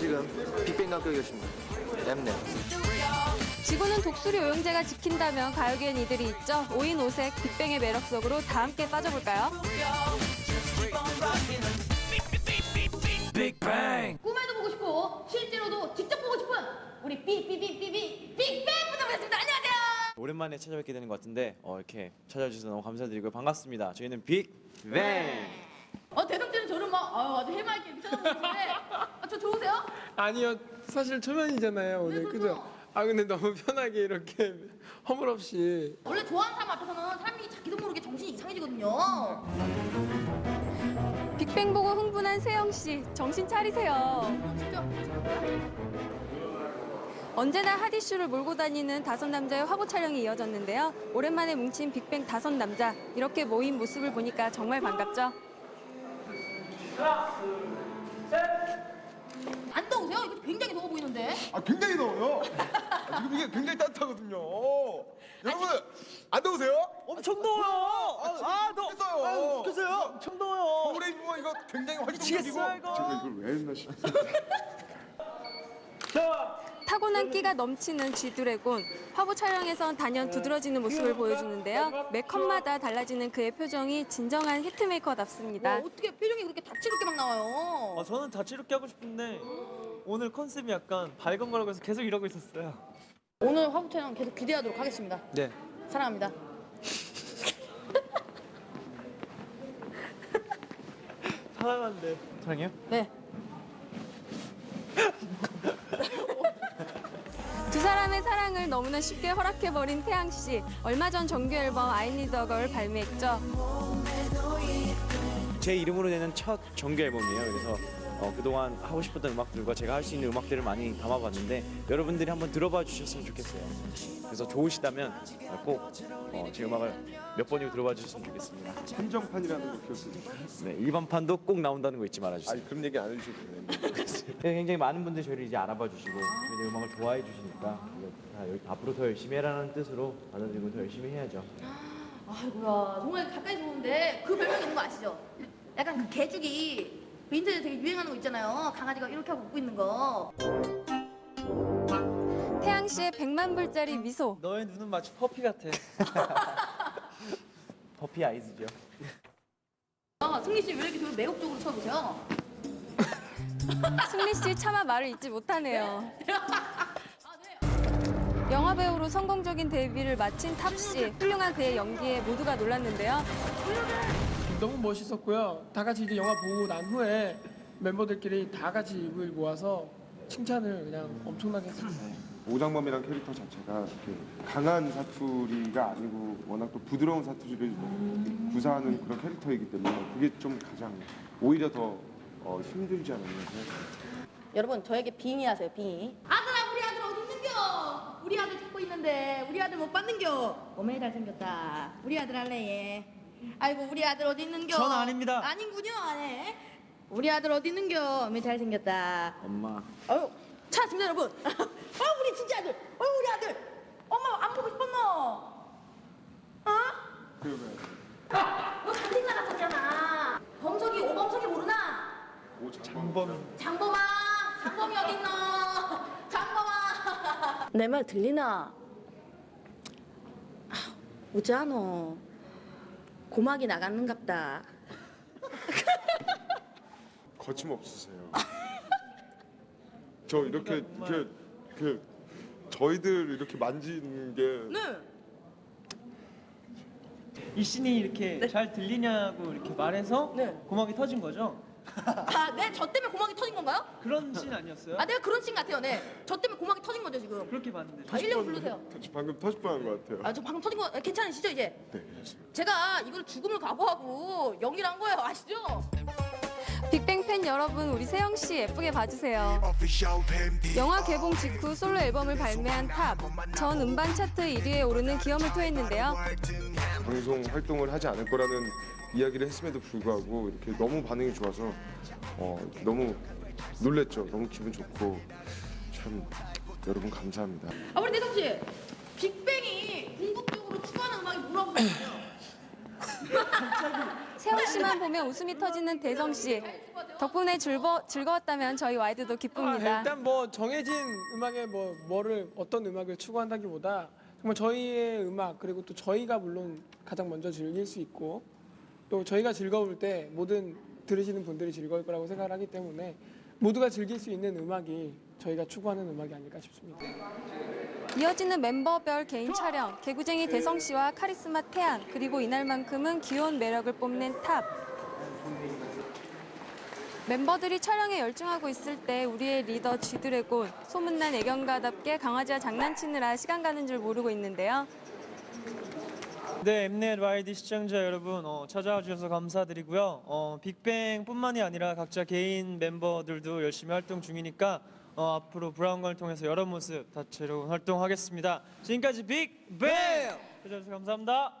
지금 빅뱅과 함께 계십니다. 엠넷. 지구는 독수리 오염제가 지킨다면 가요계엔 이들이 있죠. 5인 5색 빅뱅의 매력 속으로 다 함께 빠져볼까요? 꿈에도 보고 싶고 실제로도 직접 보고 싶은 우리 삐삐삐삐삐 빅뱅부터 보겠습니다. 안녕하세요. 오랜만에 찾아뵙게 되는 것 같은데 어, 이렇게 찾아주셔서 너무 감사드리고 반갑습니다. 저희는 빅뱅. 어 대성씨는 저를 막 아유, 아주 해맑게 미쳐나보는데 아, 저 좋으세요? 아니요 사실 초면이잖아요 오늘 네, 그죠? 그죠? 아 근데 너무 편하게 이렇게 허물없이 원래 좋아하는 사람 앞에서는 사람이 자기도 모르게 정신이 이상해지거든요. 빅뱅 보고 흥분한 세영 씨, 정신 차리세요. 진짜 언제나 핫이슈를 몰고 다니는 다섯 남자의 화보 촬영이 이어졌는데요. 오랜만에 뭉친 빅뱅 다섯 남자 이렇게 모인 모습을 보니까 정말 반갑죠. 안 더우세요? 이거 굉장히 더워 보이는데. 아 굉장히 더워요. 아, 지금 이게 굉장히 따뜻하거든요. 여러분 안 더우세요? 엄청 더워요. 아, 더. 죽겠어요. 죽겠어요. 엄청 더워요. 서울에 입으면 이거 굉장히 활동적이고. 미치겠어요, 이거. 제가 이걸 왜 했나 싶어요. 타고난 끼가 넘치는 쥐드래곤. 화보 촬영에선 단연 두드러지는 모습을 보여주는데요. 매 컷마다 달라지는 그의 표정이 진정한 히트메이커답습니다. 와, 어떻게 표정이 그렇게 다채롭게 막 나와요. 아, 저는 다채롭게 하고 싶은데 오늘 컨셉이 약간 밝은 거라고 해서 계속 이러고 있었어요. 오늘 화보 촬영 계속 기대하도록 하겠습니다. 네. 사랑합니다. 사랑한데. 사랑해요? 네. 너무나 쉽게 허락해버린 태양 씨. 얼마 전 정규 앨범 I Need a Girl 발매했죠. 제 이름으로 내는 첫 정규 앨범이에요. 그래서 어, 그동안 하고 싶었던 음악들과 제가 할 수 있는 음악들을 많이 담아봤는데 여러분들이 한번 들어봐 주셨으면 좋겠어요. 그래서 좋으시다면 꼭 어, 제 음악을 몇 번이고 들어봐 주셨으면 좋겠습니다. 한정판이라는 거 기억해주세요. 네, 일반판도 꼭 나온다는 거 잊지 말아주세요. 아니 그런 얘기 안 해주셔도 되는데. 네, 굉장히 많은 분들이 저희를 이제 알아봐 주시고 저희의 음악을 좋아해 주시니까 다 여기 앞으로 더 열심히 해라는 뜻으로 받아들이고 더 열심히 해야죠. 아이고야 정말 가까이 보는데 그 별명 있는 거 아시죠? 약간 그 개죽이 그 인터넷에 되게 유행하는 거 있잖아요. 강아지가 이렇게 하고 웃고 있는 거. 태양 씨의 100만 불짜리 미소. 너의 눈은 마치 퍼피 같아. 퍼피 아이즈죠. 아, 승리 씨 왜 이렇게 저를 매혹적으로 쳐보세요? 승리 씨 차마 말을 잊지 못하네요. 영화 배우로 성공적인 데뷔를 마친 탑 씨. 훌륭한 그의 연기에 모두가 놀랐는데요. 너무 멋있었고요 다 같이 이제 영화 보고 난 후에 멤버들끼리 다 같이 입을 모아서 칭찬을 그냥 엄청나게 했습니다 오장범이란 캐릭터 자체가 이렇게 강한 사투리가 아니고 워낙 또 부드러운 사투리를 구사하는 그런 캐릭터이기 때문에 그게 좀 가장 오히려 더 어, 힘들지 않았나 생각합니다. 여러분 저에게 빙의하세요 빙의. 아들아 우리 아들 어디 있는겨? 우리 있는데 우리 아들 못 봤는겨? 어메 잘생겼다. 우리 아들 할래 얘. 아이고 우리 아들 어디 있는겨? 전 아닙니다. 아닌군요 안해. 우리 아들 어디 있는겨? 어메 잘생겼다. 엄마. 아유 찾았습니다 여러분. 아 우리 진짜 아들. 어 우리 아들. 엄마 안 보고 싶었노? 어? 그러면 너 산책 나갔었잖아. 범석이 오범석이 모르나? 오 장범 장범아, 장범이 어디 있노? 장범아. 내 말 들리나? 아, 우자노. 고막이 나갔는갑다. 거침없으세요. 저 이렇게 이렇게 그 저희들 이렇게 만지는 게 네. 이 씬이 이렇게 잘 들리냐고 이렇게 말해서 네. 고막이 터진 거죠? 아, 네, 저 때문에 고막이 터진 건가요? 그런 씬 아니었어요? 아, 내가 그런 씬 같아요. 네, 저 때문에 고막이 터진 거죠 지금. 그렇게 봤는데 아, 1년 부르세요. 저 방금 터질 뻔한 것 같아요. 아, 저 방금 터진 거 아, 괜찮으시죠 이제? 네. 제가 이걸 죽음을 각오하고 연기를 한 거예요, 아시죠? 빅뱅 팬 여러분, 우리 세영 씨 예쁘게 봐주세요. 영화 개봉 직후 솔로 앨범을 발매한 탑. 전 음반 차트 1위에 오르는 기염을 토했는데요. 방송 활동을 하지 않을 거라는 이야기를 했음에도 불구하고 이렇게 너무 반응이 좋아서 어, 너무 놀랬죠. 너무 기분 좋고 참 여러분 감사합니다. 아, 우리 대성 씨, 빅뱅이 궁극적으로 추구하는 음악이 뭐라고 생각해요? 세영 씨만 보면 웃음이 터지는 대성 씨. 덕분에 즐거, 즐거웠다면 저희 와이드도 아, 기쁩니다. 일단 뭐 정해진 음악에 뭐 뭐를 어떤 음악을 추구한다기보다 정말 저희의 음악 그리고 또 저희가 물론 가장 먼저 즐길 수 있고 또 저희가 즐거울 때 모든 들으시는 분들이 즐거울 거라고 생각을 하기 때문에 모두가 즐길 수 있는 음악이 저희가 추구하는 음악이 아닐까 싶습니다. 이어지는 멤버별 개인 촬영, 개구쟁이 대성 씨와 카리스마 태양, 그리고 이날만큼은 귀여운 매력을 뽐낸 탑. 멤버들이 촬영에 열중하고 있을 때 우리의 리더 쥐드래곤, 소문난 애견가답게 강아지와 장난치느라 시간 가는 줄 모르고 있는데요. 네, 엠넷 YD 시청자 여러분 어, 찾아와 주셔서 감사드리고요. 어, 빅뱅뿐만이 아니라 각자 개인 멤버들도 열심히 활동 중이니까 어, 앞으로 브라운관을 통해서 여러 모습 다채로운 활동하겠습니다. 지금까지 빅뱅! 찾아주셔서 감사합니다.